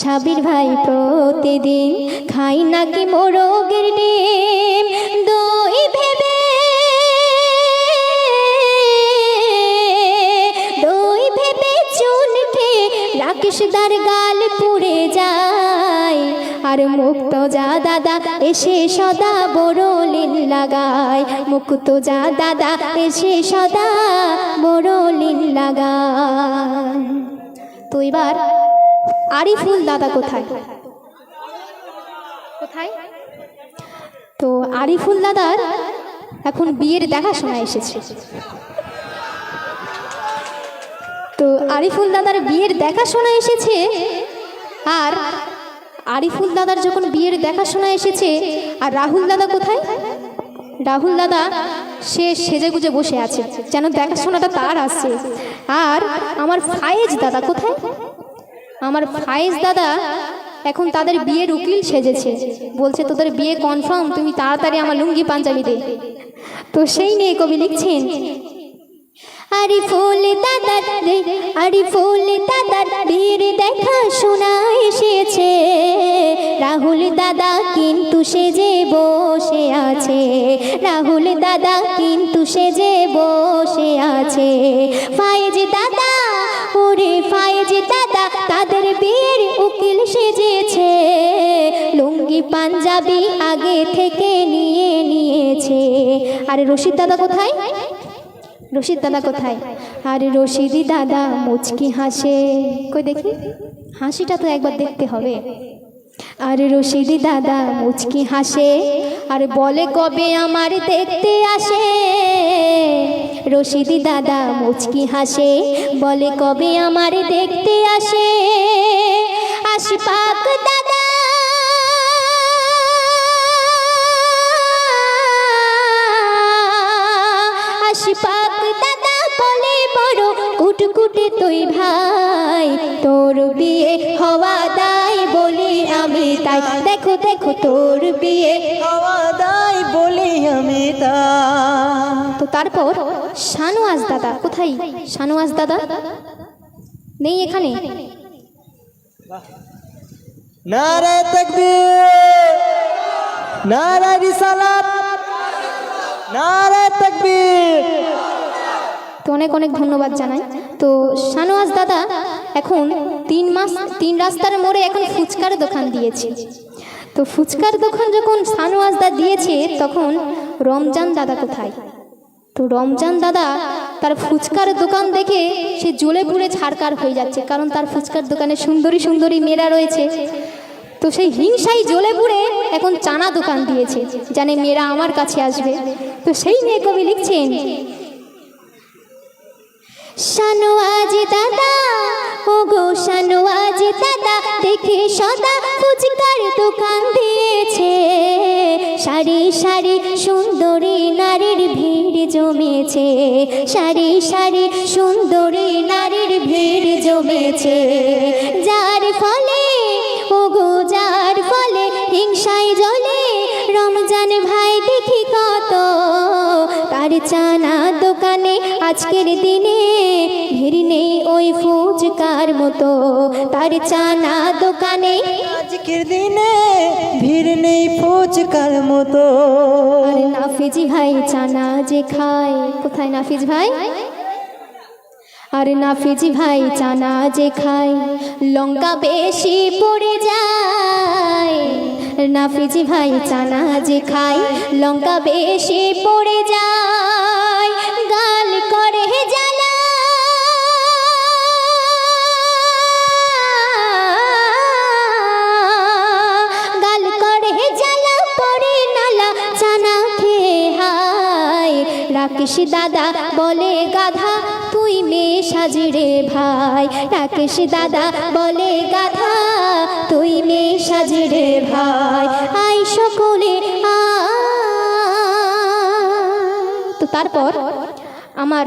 সাবির ভাই প্রতিদিন খাই নাকি মোরগের ডিম? দই ভেবে দই ভেবে চুনকে রাকেশদার গাল পুড়ে যায়। আর মুক্ত যা দাদা এসে সদা বড় লিন লাগায়। মুক্ত যা দাদা এসে সদা বড় লিন লাগায়। তো এবার আরিফুল দাদা কোথায়? কোথায়? তো আরিফুল দাদার এখন বিয়ের দেখাশোনা এসেছে। তো আরিফুল দাদার বিয়ের দেখাশোনা এসেছে আর আরিফুল দাদার যখন বিয়ের দেখাশোনা এসেছে আর রাহুল দাদা কোথায়? রাহুল দাদা সে সেজে গুজে বসে আছে যেন দেখাশোনাটা তার আছে। আর আমার ফায়েজ দাদা কোথায়? আমার ফায়েজ দাদা এখন তাদের বিয়ের উকিল সেজেছে। বলছে, তোদের বিয়ে কনফার্ম তুমি তাড়াতাড়ি আমার লুঙ্গি পাঞ্জাবি দে। তো সেই নিয়ে কবি লিখছেন, আরে ফুল দাদার রে, আরে ফুল দাদার বিয়ের দেখা শোনা এসেছে। রাহুল দাদা কিন্তু সে যে বসে আছে। রাহুল দাদা কিন্তু সে যে বসে আছে। ফায়েজ দাদা পাঞ্জাবি আগে থেকে নিয়ে নিয়েছে। আরে রশিদ দাদা কোথায়? রশিদ দাদা কোথায়? আরে রশিদি দাদা মুচকি হাসে। কই দেখি? হাসিটা তো একবার দেখতে হবে। আরে রশিদি দাদা মুচকি হাসে। আর বলে কবে আমার দেখতে আসে? রশিদি দাদা মুচকি হাসে। বলে কবে আমার দেখতে আসে? আশপাক দাদা তাই দেখো দেখো তোর বিয়ে হাওয়া দাই বলি আমি তা। তো তারপর শানওয়াজ দাদা কোথায়? শানওয়াজ দাদা? নেই এখানে? নারে তাকবীর নারে রিসালাত নারে তাকবীর। তো অনেক অনেক ধন্যবাদ জানাই। তো শানুয়াজ দাদা এখন তিন মাস, তিন রাস্তার মোড়ে এখন ফুচকার দোকান দিয়েছে। তো ফুচকার দোকান যখন শানওয়াজ দা দিয়েছে, তখন রমজান দাদা কোথায়? তো রমজান দাদা তার ফুচকার দোকান দেখে সে জ্বলে পুড়ে ছাড়কার হয়ে যাচ্ছে, কারণ তার ফুচকার দোকানে সুন্দরী সুন্দরী মেয়েরা রয়েছে। তো সেই হিংসাই জ্বলে পুড়ে এখন চানা দোকান দিয়েছে, জানে মেয়েরা আমার কাছে আসবে। তো সেই নিয়ে কবি লিখছেন শানওয়াজ দাদা ও গো শানওয়াজ দাদা, দেখে সদা ফুচকার দোকান দিয়েছে। সারি সারি সুন্দরী নারীর ভিড় জমেছে। সারি সারি সুন্দরী নারীর ভিড় জমেছে। যার ফলে ও গো যার ফলে হিংসায় জলে রমজান ভাই দেখি কত। তার চানা দোকানে আজকের দিনে ভিড় নেই ওই ফুচকার মতো। তার চানা দোকানে আজকের দিনে ভিড় নেই ফুচকার মতো। আর নাফিজি ভাই চানা যে খায়। কোথায় নাফিজ ভাই? আর নাফিজি ভাই চানা যে খায়। লঙ্কা বেশি পড়ে যায়। নাফিজি ভাই চানা যে খায়। লঙ্কা বেশি পড়ে যায়। রাকেশ দাদা বলে, গাধা, তুই মেয়ে সাজরে ভাই। রাকেশ দাদা বলে, গাধা, তুই মেয়ে সাজরে ভাই। আই সকলে তো তারপর আমার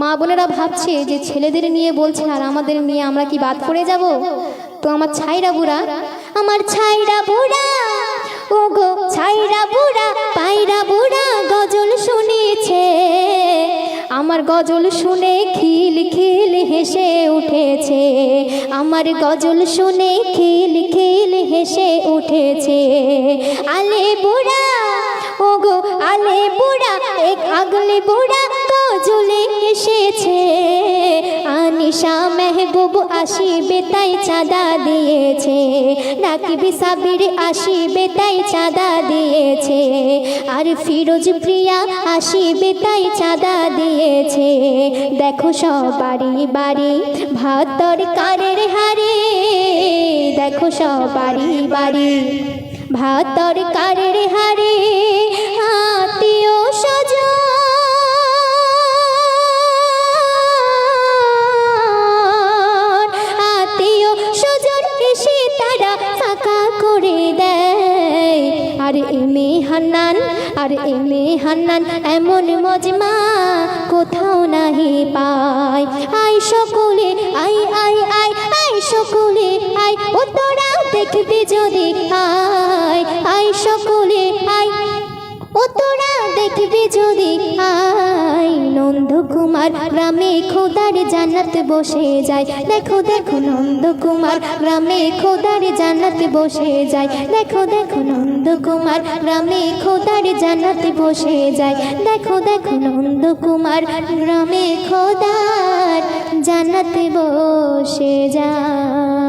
মা বোনেরা ভাবছে যে ছেলেদের নিয়ে বলছে, আর আমাদের নিয়ে আমরা কি বাদ পড়ে যাব? তো আমার ছাইরা বুড়া, আমার ছাইরা বুড়া ও গো ছাইরা বুড়া পায়রা বুড়া, গজল শুনেছে। আমার গজল শুনে খিল খিল হেসে উঠেছে। আমার গজল শুনে খিল খিল হেসে উঠেছে। আলে বুড়া, ওগো, আলে বুড়া, এক আগলে বুড়া মেহবুব আসিবে, তাই চাঁদা দিয়েছে। রাকিবি সাবির আসিবে, তাই চাঁদা দিয়েছে। আর ফিরোজ প্রিয়া আসিবে, তাই চাঁদা দিয়েছে। দেখো সব বাড়ি, ভাত তরকারের হারে দেখো সব বাড়ি বাড়ি ভাত তরকারের হারে আর এমে হান্নান, আর এমে হান্নান, এমন মজমা কোথাও নাহি পায়। আই সকলে, আই আই আই আই সকলে, আই, ও তোরা দেখবি যদি আয়। আই সকলে, আই, ও তোরা দেখবি যদি আই নন্দকুমার গ্রামে খোদার জান্নাত বসে যায়। দেখো দেখো নন্দ কুমার গ্রামে খোদার জান্নাত বসে যায়। দেখো দেখো নন্দ কুমার গ্রামে খোদার জান্নাত বসে যায়। দেখো দেখো নন্দ কুমার গ্রামে খোদার জান্নাত বসে যায়।